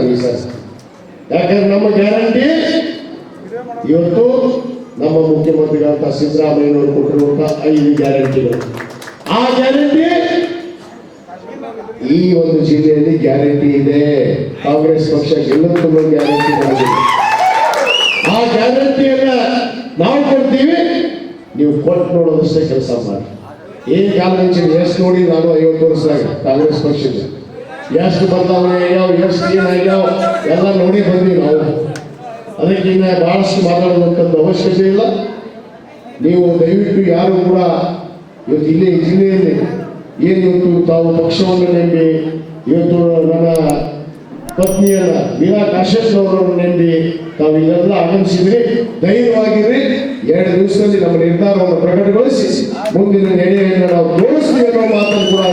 ನಾನು ಯಾಕಂದ್ರೆ ನಮ್ಮ ಗ್ಯಾರಂಟಿ ಇವತ್ತು ನಮ್ಮ ಮುಖ್ಯಮಂತ್ರಿಗಳಂತ ಸಿದ್ದರಾಮಯ್ಯನವರು ಕೊಟ್ಟಿರುವಂತಹ ಐದು ಗ್ಯಾರಂಟಿಗಳು. ಆ ಗ್ಯಾರಂಟಿ ಈ ಒಂದು ಜಿಲ್ಲೆಯಲ್ಲಿ ಗ್ಯಾರಂಟಿ ಇದೆ. ಕಾಂಗ್ರೆಸ್ ಪಕ್ಷ ಗೆಲ್ಲುತ್ತೂ ಗ್ಯಾರಂಟಿ ಮಾಡಿದೆ ಆ ಗ್ಯಾರಂಟಿಯನ್ನ ನಾವು ಕೊಡ್ತೀವಿ. ನೀವು ಕೊಟ್ಟು ನೋಡೋದಷ್ಟೇ ಕೆಲಸ ಮಾಡಿ. ಏನ್ ಕಾಲ ಎಷ್ಟು ನೋಡಿ ನಾನು ಐವತ್ತು ವರ್ಷ ಕಾಂಗ್ರೆಸ್ ಪಕ್ಷದ ಎಷ್ಟು ಬದಲಾವಣೆ ಆಗ್ಯಾವ, ಎಷ್ಟು ಏನಾಗ್ಯಾವ ಎಲ್ಲ ನೋಡಿ ಬಂದೀವಿ ನಾವು. ಅದಕ್ಕೆ ಇನ್ನು ಮಾತಾಡುವಂಥದ್ದು ಅವಶ್ಯಕತೆ ಇಲ್ಲ. ನೀವು ದಯವಿಟ್ಟು ಯಾರು ಕೂಡ ಇವತ್ತು ಇಲ್ಲೇ ಜಿಲ್ಲೆಯಲ್ಲಿ ಏನು ಇವತ್ತು ತಾವು ಪಕ್ಷವನ್ನು ನೆಂಬಿ, ಇವತ್ತು ನನ್ನ ಪತ್ನಿಯನ್ನ ವೀಣಾ ಕಾಶೇಶ್ವರವರನ್ನು ನೆಂಬಿ ತಾವು ಇಲ್ಲೆಲ್ಲ ಆಗಮಿಸಿದ್ರಿ ಧೈರ್ಯವಾಗಿರಿ ಎರಡು ದಿವಸದಲ್ಲಿ ನಮ್ಮ ನಿರ್ಧಾರವನ್ನು ಪ್ರಕಟಗೊಳಿಸಿ, ಮುಂದಿನ ನಡೆಯನ್ನು ನಾವು ತೋರಿಸ್ತೀವಿ ಅನ್ನೋ ಮಾತನ್ನು ಕೂಡ